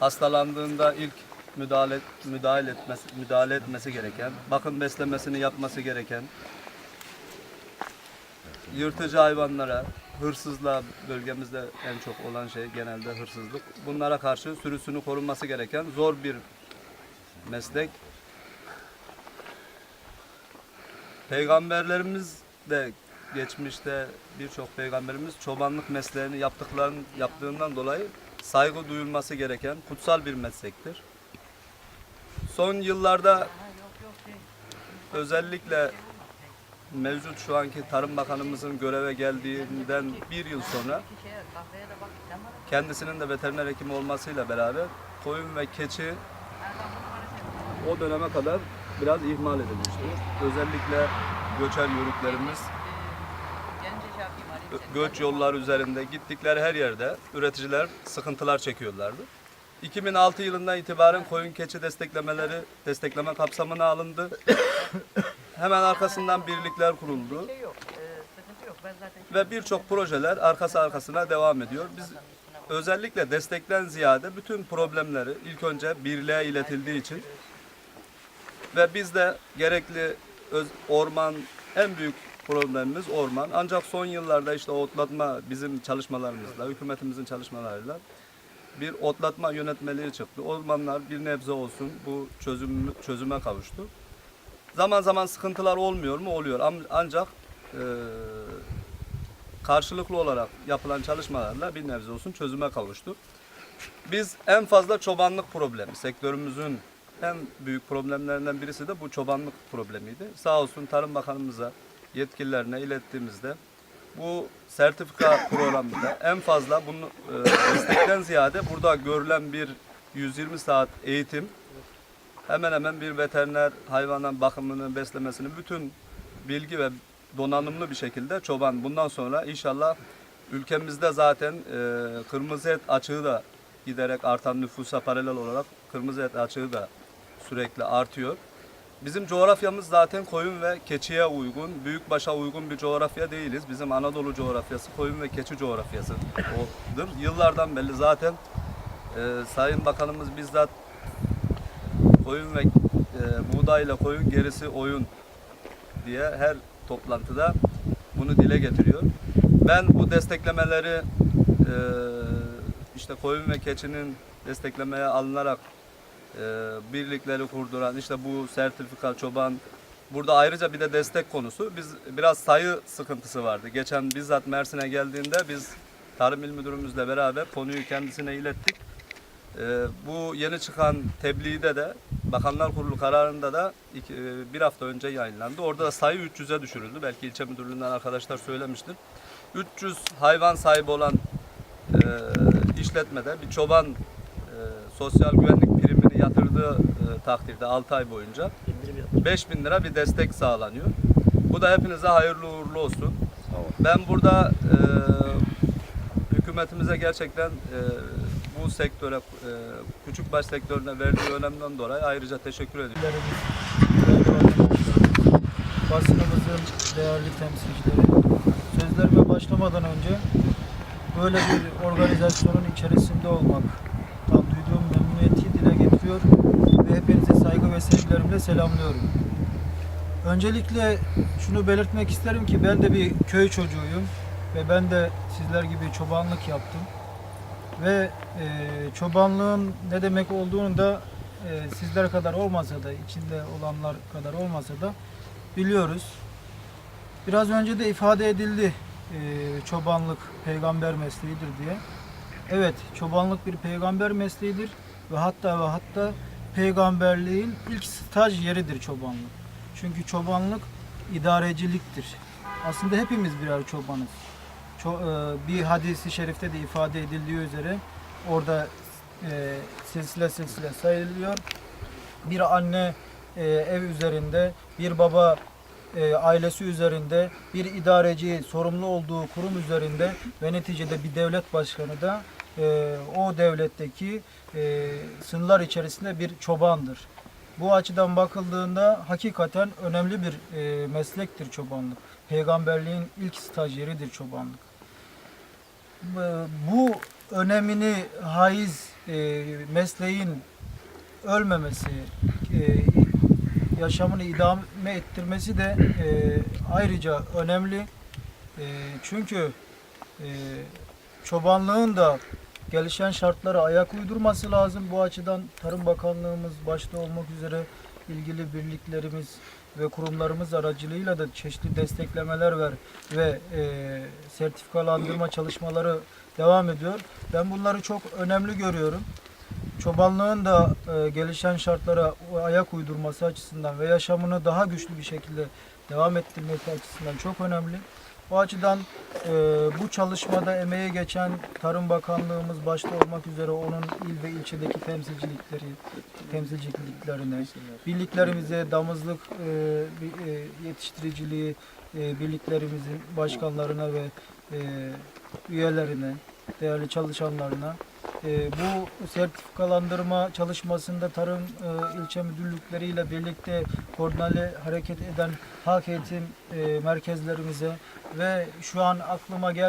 hastalandığında ilk müdahale müdahale etmesi müdahale etmesi gereken, bakım beslemesini yapması gereken, yırtıcı hayvanlara, hırsızlığa bölgemizde en çok olan şey genelde hırsızlık. Bunlara karşı sürüsünü korunması gereken zor bir meslek. Peygamberlerimiz de geçmişte birçok peygamberimiz çobanlık mesleğini yaptıklarının yaptığından dolayı saygı duyulması gereken kutsal bir meslektir. Son yıllarda özellikle mevcut şu anki Tarım Bakanımızın göreve geldiğinden bir yıl sonra kendisinin de veteriner hekim olmasıyla beraber koyun ve keçi o döneme kadar biraz ihmal edilmiştir. Özellikle göçer yörüklerimiz göç yolları üzerinde gittikleri her yerde üreticiler sıkıntılar çekiyorlardı. 2006 yılından itibaren koyun keçi desteklemeleri destekleme kapsamına alındı. Hemen arkasından birlikler kuruldu Şey e, ve birçok projeler arkası arkasına devam ediyor. Biz özellikle destekten ziyade bütün problemleri ilk önce birliğe iletildiği için ve biz de gerekli orman en büyük problemimiz orman. Ancak son yıllarda işte otlatma bizim çalışmalarımızla, hükümetimizin çalışmalarıyla bir otlatma yönetmeliği çıktı. Ormanlar bir nebze olsun bu çözüm çözüme kavuştu. Zaman zaman sıkıntılar olmuyor mu? Oluyor. Ancak eee, karşılıklı olarak yapılan çalışmalarla bir nebze olsun çözüme kavuştu. Biz en fazla çobanlık problemi, sektörümüzün en büyük problemlerinden birisi de bu çobanlık problemiydi. Sağ olsun Tarım Bakanımıza, yetkililerine ilettiğimizde bu sertifika programında en fazla bunu e, destekten ziyade burada görülen bir 120 saat eğitim hemen hemen bir veteriner hayvanın bakımını, beslemesini bütün bilgi ve donanımlı bir şekilde çoban bundan sonra inşallah ülkemizde zaten e, kırmızı et açığı da giderek artan nüfusa paralel olarak kırmızı et açığı da sürekli artıyor. Bizim coğrafyamız zaten koyun ve keçiye uygun, büyükbaşa uygun bir coğrafya değiliz. Bizim Anadolu coğrafyası koyun ve keçi coğrafyasıdır. Yıllardan beri zaten e, Sayın Bakanımız bizzat koyun ve e, buğdayla koyun gerisi oyun diye her toplantıda bunu dile getiriyor. Ben bu desteklemeleri e, işte koyun ve keçinin desteklemeye alınarak birlikleri kurduran işte bu sertifika çoban burada ayrıca bir de destek konusu biz biraz sayı sıkıntısı vardı. Geçen bizzat Mersin'e geldiğinde biz Tarım İl Müdürümüzle beraber konuyu kendisine ilettik. Ee, bu yeni çıkan tebliğde de Bakanlar Kurulu kararında da e, bir hafta önce yayınlandı. Orada da sayı 300'e düşürüldü. Belki ilçe müdürlüğünden arkadaşlar söylemiştir. 300 hayvan sahibi olan e, işletmede bir çoban e, sosyal güvenlik yatırdığı e, takdirde 6 ay boyunca 5000 lira bir destek sağlanıyor. Bu da hepinize hayırlı uğurlu olsun. Ben burada e, hükümetimize gerçekten e, bu sektöre, e, küçükbaş sektörüne verdiği önemden dolayı ayrıca teşekkür ediyorum. basınımızın değerli temsilcileri, sözlerime başlamadan önce böyle bir organizasyonun içerisinde olmak getiriyor ve hepinize saygı ve sevgilerimle selamlıyorum. Öncelikle şunu belirtmek isterim ki ben de bir köy çocuğuyum ve ben de sizler gibi çobanlık yaptım. Ve e, çobanlığın ne demek olduğunu da e, sizler kadar olmasa da, içinde olanlar kadar olmasa da biliyoruz. Biraz önce de ifade edildi e, çobanlık peygamber mesleğidir diye. Evet, çobanlık bir peygamber mesleğidir ve hatta ve hatta peygamberliğin ilk staj yeridir çobanlık. Çünkü çobanlık idareciliktir. Aslında hepimiz birer çobanız. Ço- e, bir hadisi şerifte de ifade edildiği üzere orada e, silsile silsile sayılıyor. Bir anne e, ev üzerinde, bir baba e, ailesi üzerinde, bir idareci sorumlu olduğu kurum üzerinde ve neticede bir devlet başkanı da e, o devletteki e, sınırlar içerisinde bir çobandır. Bu açıdan bakıldığında hakikaten önemli bir e, meslektir çobanlık. Peygamberliğin ilk stajyeridir çobanlık. E, Bu önemini haiz e, mesleğin ölmemesi, e, yaşamını idame ettirmesi de e, ayrıca önemli. E, çünkü e, çobanlığın da gelişen şartlara ayak uydurması lazım. Bu açıdan Tarım Bakanlığımız başta olmak üzere ilgili birliklerimiz ve kurumlarımız aracılığıyla da çeşitli desteklemeler ver ve e, sertifikalandırma çalışmaları devam ediyor. Ben bunları çok önemli görüyorum. Çobanlığın da e, gelişen şartlara ayak uydurması açısından ve yaşamını daha güçlü bir şekilde devam ettirmesi açısından çok önemli. O açıdan e, bu çalışmada emeğe geçen Tarım Bakanlığımız başta olmak üzere onun il ve ilçedeki temsilcilikleri, temsilciliklerine, birliklerimize, damızlık e, e, yetiştiriciliği e, birliklerimizin başkanlarına ve e, üyelerine, değerli çalışanlarına e, bu sertifikalandırma çalışmasında tarım e, ilçe müdürlükleriyle birlikte koordineli hareket eden halk eğitim e, merkezlerimize ve şu an aklıma gel